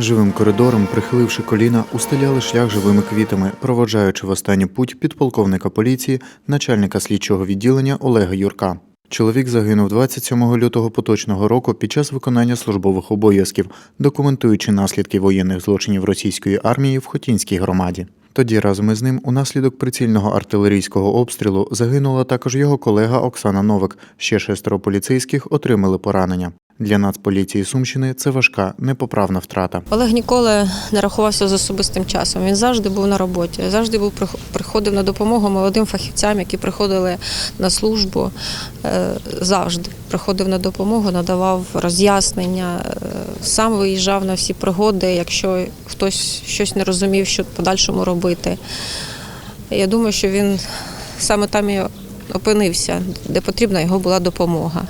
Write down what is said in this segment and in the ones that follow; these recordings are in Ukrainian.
Живим коридором, прихиливши коліна, устеляли шлях живими квітами, проводжаючи в останню путь підполковника поліції, начальника слідчого відділення Олега Юрка. Чоловік загинув 27 лютого поточного року під час виконання службових обов'язків, документуючи наслідки воєнних злочинів російської армії в Хотінській громаді. Тоді разом із ним унаслідок прицільного артилерійського обстрілу загинула також його колега Оксана Новик. Ще шестеро поліцейських отримали поранення. Для Нацполіції Сумщини це важка, непоправна втрата. Олег ніколи не рахувався з особистим часом. Він завжди був на роботі, завжди був прих- приходив на допомогу молодим фахівцям, які приходили на службу. е, Завжди приходив на допомогу, надавав роз'яснення, е, сам виїжджав на всі пригоди, якщо хтось щось не розумів, що подальшому робити. Я думаю, що він саме там і опинився, де потрібна його була допомога,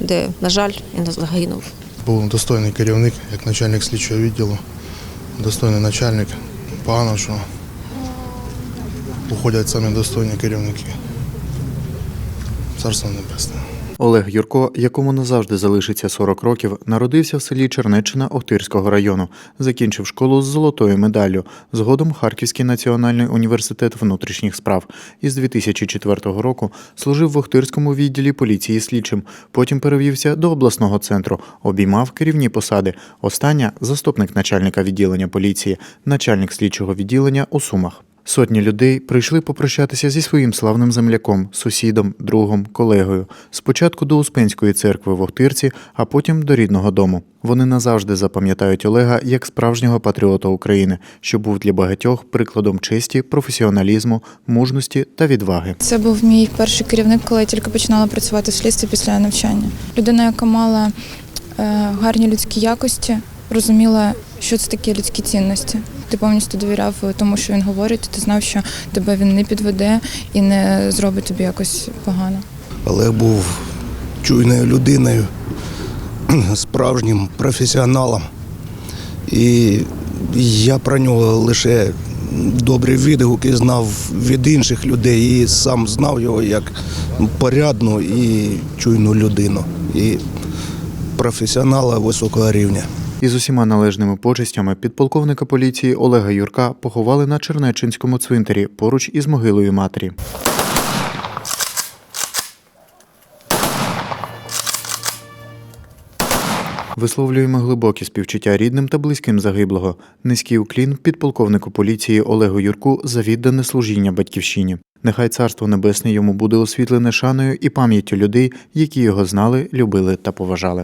де, на жаль, він загинув. Був достойний керівник, як начальник слідчого відділу, достойний начальник. Погано, що уходять самі достойні керівники. Царство небесне. Олег Юрко, якому назавжди залишиться 40 років, народився в селі Чернеччина Охтирського району, закінчив школу з золотою медаллю, згодом Харківський національний університет внутрішніх справ. Із 2004 року служив в Охтирському відділі поліції слідчим, потім перевівся до обласного центру, обіймав керівні посади. Остання заступник начальника відділення поліції, начальник слідчого відділення у Сумах. Сотні людей прийшли попрощатися зі своїм славним земляком, сусідом, другом, колегою. Спочатку до Успенської церкви в Охтирці, а потім до рідного дому. Вони назавжди запам'ятають Олега як справжнього патріота України, що був для багатьох прикладом честі, професіоналізму, мужності та відваги. Це був мій перший керівник, коли я тільки починала працювати в слідстві після навчання. Людина, яка мала е, гарні людські якості, розуміла, що це такі людські цінності. Ти повністю довіряв тому, що він говорить, і ти знав, що тебе він не підведе і не зробить тобі якось погано. Олег був чуйною людиною, справжнім професіоналом. І я про нього лише добрі відгуки знав від інших людей і сам знав його як порядну і чуйну людину, і професіонала високого рівня. Із усіма належними почестями підполковника поліції Олега Юрка поховали на Чернеччинському цвинтарі поруч із могилою матері. Висловлюємо глибокі співчуття рідним та близьким загиблого. Низький уклін підполковнику поліції Олегу Юрку за віддане служіння батьківщині. Нехай царство небесне йому буде освітлене шаною і пам'яттю людей, які його знали, любили та поважали.